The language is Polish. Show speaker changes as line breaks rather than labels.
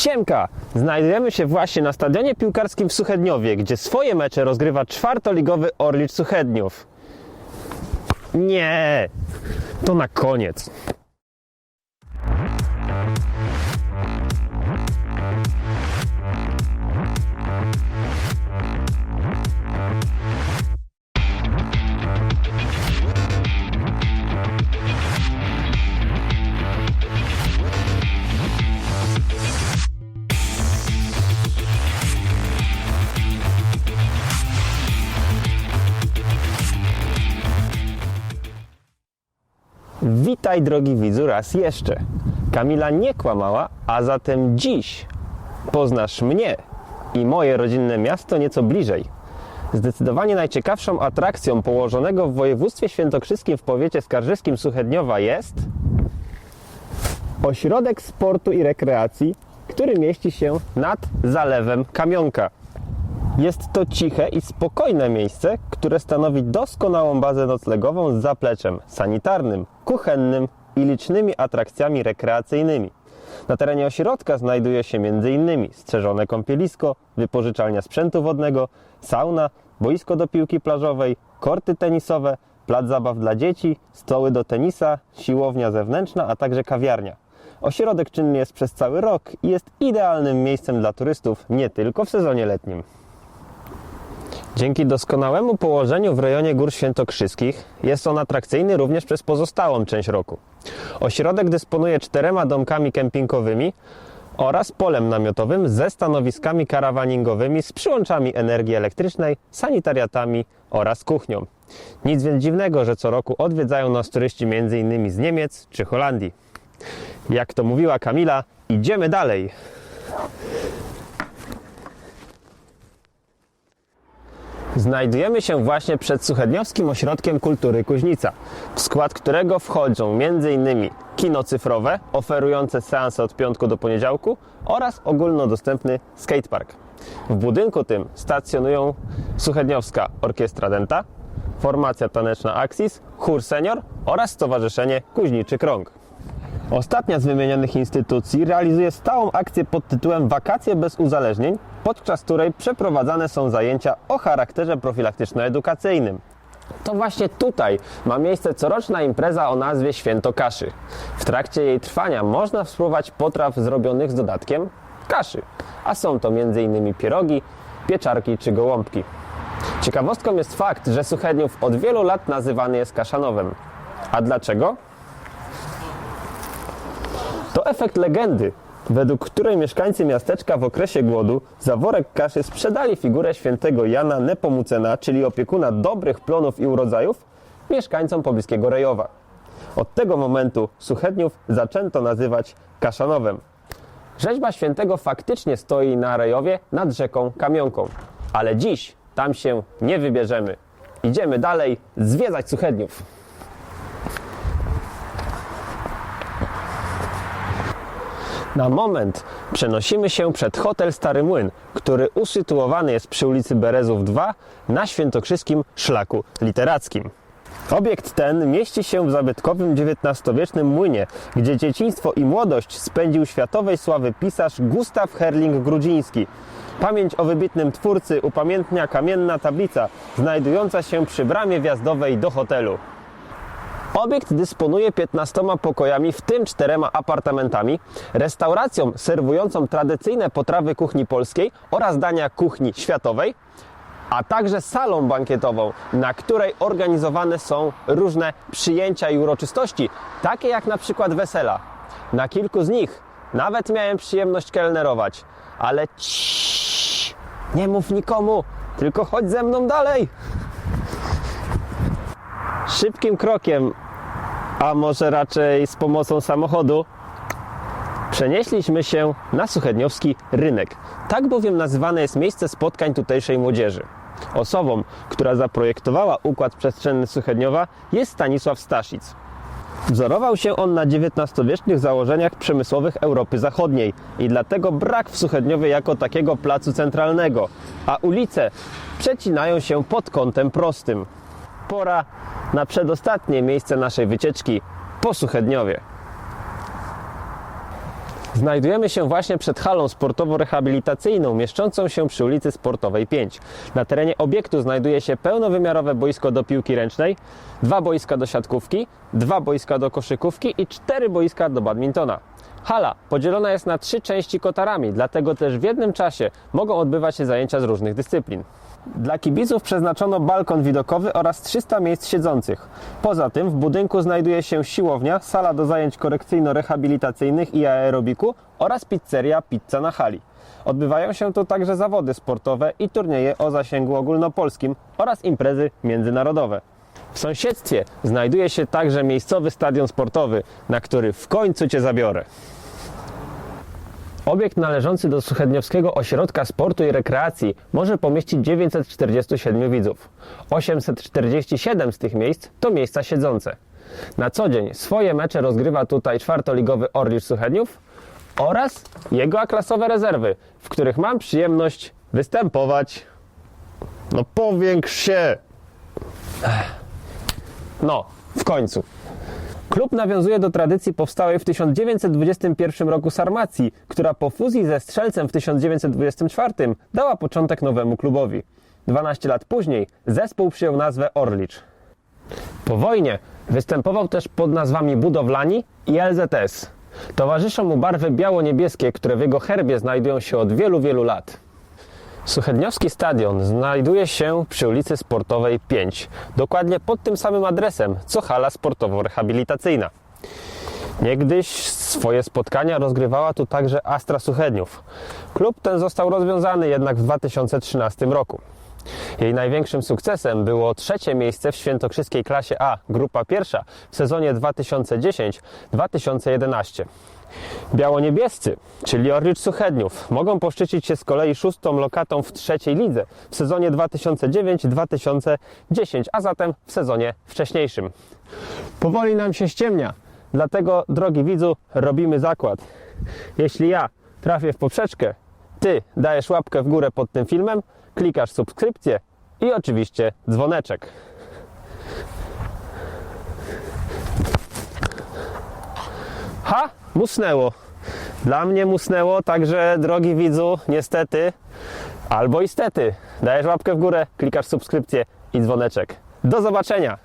Siemka! Znajdujemy się właśnie na stadionie piłkarskim w Suchedniowie, gdzie swoje mecze rozgrywa czwartoligowy Orlicz Suchedniów. Nie, to na koniec. Witaj drogi widzu raz jeszcze. Kamila nie kłamała, a zatem dziś poznasz mnie i moje rodzinne miasto nieco bliżej. Zdecydowanie najciekawszą atrakcją położonego w województwie świętokrzyskim w powiecie skarżyskim Suchedniowa jest ośrodek sportu i rekreacji, który mieści się nad zalewem Kamionka. Jest to ciche i spokojne miejsce, które stanowi doskonałą bazę noclegową z zapleczem sanitarnym, kuchennym i licznymi atrakcjami rekreacyjnymi. Na terenie ośrodka znajduje się m.in. strzeżone kąpielisko, wypożyczalnia sprzętu wodnego, sauna, boisko do piłki plażowej, korty tenisowe, plac zabaw dla dzieci, stoły do tenisa, siłownia zewnętrzna, a także kawiarnia. Ośrodek czynny jest przez cały rok i jest idealnym miejscem dla turystów nie tylko w sezonie letnim. Dzięki doskonałemu położeniu w rejonie Gór Świętokrzyskich jest on atrakcyjny również przez pozostałą część roku. Ośrodek dysponuje czterema domkami kempingowymi oraz polem namiotowym ze stanowiskami karawaningowymi z przyłączami energii elektrycznej, sanitariatami oraz kuchnią. Nic więc dziwnego, że co roku odwiedzają nas turyści m.in. z Niemiec czy Holandii. Jak to mówiła Kamila, idziemy dalej. Znajdujemy się właśnie przed Suchedniowskim Ośrodkiem Kultury Kuźnica, w skład którego wchodzą m.in. kino cyfrowe oferujące seanse od piątku do poniedziałku oraz ogólnodostępny skatepark. W budynku tym stacjonują Suchedniowska Orkiestra Denta, formacja taneczna Axis, chór senior oraz Stowarzyszenie Kuźniczy Krąg. Ostatnia z wymienionych instytucji realizuje stałą akcję pod tytułem Wakacje bez uzależnień, podczas której przeprowadzane są zajęcia o charakterze profilaktyczno-edukacyjnym. To właśnie tutaj ma miejsce coroczna impreza o nazwie Święto Kaszy. W trakcie jej trwania można spróbować potraw zrobionych z dodatkiem kaszy, a są to m.in. pierogi, pieczarki czy gołąbki. Ciekawostką jest fakt, że Suchedniów od wielu lat nazywany jest Kaszanowem. A dlaczego? To efekt legendy, według której mieszkańcy miasteczka w okresie głodu za worek kaszy sprzedali figurę świętego Jana Nepomucena, czyli opiekuna dobrych plonów i urodzajów, mieszkańcom pobliskiego Rejowa. Od tego momentu Suchedniów zaczęto nazywać Kaszanowem. Rzeźba świętego faktycznie stoi na Rejowie nad rzeką Kamionką, ale dziś tam się nie wybierzemy. Idziemy dalej zwiedzać Suchedniów. Na moment przenosimy się przed hotel Stary Młyn, który usytuowany jest przy ulicy Berezów 2 na świętokrzyskim szlaku literackim. Obiekt ten mieści się w zabytkowym XIX-wiecznym młynie, gdzie dzieciństwo i młodość spędził światowej sławy pisarz Gustaw Herling-Grudziński. Pamięć o wybitnym twórcy upamiętnia kamienna tablica znajdująca się przy bramie wjazdowej do hotelu. Obiekt dysponuje 15 pokojami, w tym czterema apartamentami, restauracją serwującą tradycyjne potrawy kuchni polskiej oraz dania kuchni światowej, a także salą bankietową, na której organizowane są różne przyjęcia i uroczystości, takie jak na przykład wesela. Na kilku z nich nawet miałem przyjemność kelnerować, ale ciii, nie mów nikomu, tylko chodź ze mną dalej. Szybkim krokiem, a może raczej z pomocą samochodu, przenieśliśmy się na Suchedniowski Rynek. Tak bowiem nazywane jest miejsce spotkań tutejszej młodzieży. Osobą, która zaprojektowała układ przestrzenny Suchedniowa jest Stanisław Staszic. Wzorował się on na XIX-wiecznych założeniach przemysłowych Europy Zachodniej i dlatego brak w Suchedniowie jako takiego placu centralnego, a ulice przecinają się pod kątem prostym. Pora na przedostatnie miejsce naszej wycieczki po Suchedniowie. Znajdujemy się właśnie przed halą sportowo-rehabilitacyjną mieszczącą się przy ulicy Sportowej 5. Na terenie obiektu znajduje się pełnowymiarowe boisko do piłki ręcznej, dwa boiska do siatkówki, dwa boiska do koszykówki i cztery boiska do badmintona. Hala podzielona jest na trzy części kotarami, dlatego też w jednym czasie mogą odbywać się zajęcia z różnych dyscyplin. Dla kibiców przeznaczono balkon widokowy oraz 300 miejsc siedzących. Poza tym w budynku znajduje się siłownia, sala do zajęć korekcyjno-rehabilitacyjnych i aerobiku oraz pizzeria Pizza na hali. Odbywają się tu także zawody sportowe i turnieje o zasięgu ogólnopolskim oraz imprezy międzynarodowe. W sąsiedztwie znajduje się także miejscowy stadion sportowy, na który w końcu Cię zabiorę. Obiekt należący do Suchedniowskiego Ośrodka Sportu i Rekreacji może pomieścić 947 widzów. 847 z tych miejsc to miejsca siedzące. Na co dzień swoje mecze rozgrywa tutaj czwartoligowy Orlicz Suchedniów oraz jego A-klasowe rezerwy, w których mam przyjemność występować. No powiększ się! No, w końcu. Klub nawiązuje do tradycji powstałej w 1921 roku Sarmacji, która po fuzji ze Strzelcem w 1924 dała początek nowemu klubowi. 12 lat później zespół przyjął nazwę Orlicz. Po wojnie występował też pod nazwami Budowlani i LZS. Towarzyszą mu barwy biało-niebieskie, które w jego herbie znajdują się od wielu, wielu lat. Suchedniowski Stadion znajduje się przy ulicy Sportowej 5, dokładnie pod tym samym adresem, co hala sportowo-rehabilitacyjna. Niegdyś swoje spotkania rozgrywała tu także Astra Suchedniów. Klub ten został rozwiązany jednak w 2013 roku. Jej największym sukcesem było trzecie miejsce w świętokrzyskiej klasie A, grupa pierwsza, w sezonie 2010-2011. Biało-niebiescy, czyli Orlicz Suchedniów, mogą poszczycić się z kolei szóstą lokatą w trzeciej lidze w sezonie 2009-2010, a zatem w sezonie wcześniejszym. Powoli nam się ściemnia, dlatego, drogi widzu, robimy zakład. Jeśli ja trafię w poprzeczkę, ty dajesz łapkę w górę pod tym filmem, klikasz subskrypcję i oczywiście dzwoneczek. Ha! Musnęło. Dla mnie musnęło, także drogi widzu, niestety, albo istety, dajesz łapkę w górę, klikasz subskrypcję i dzwoneczek. Do zobaczenia!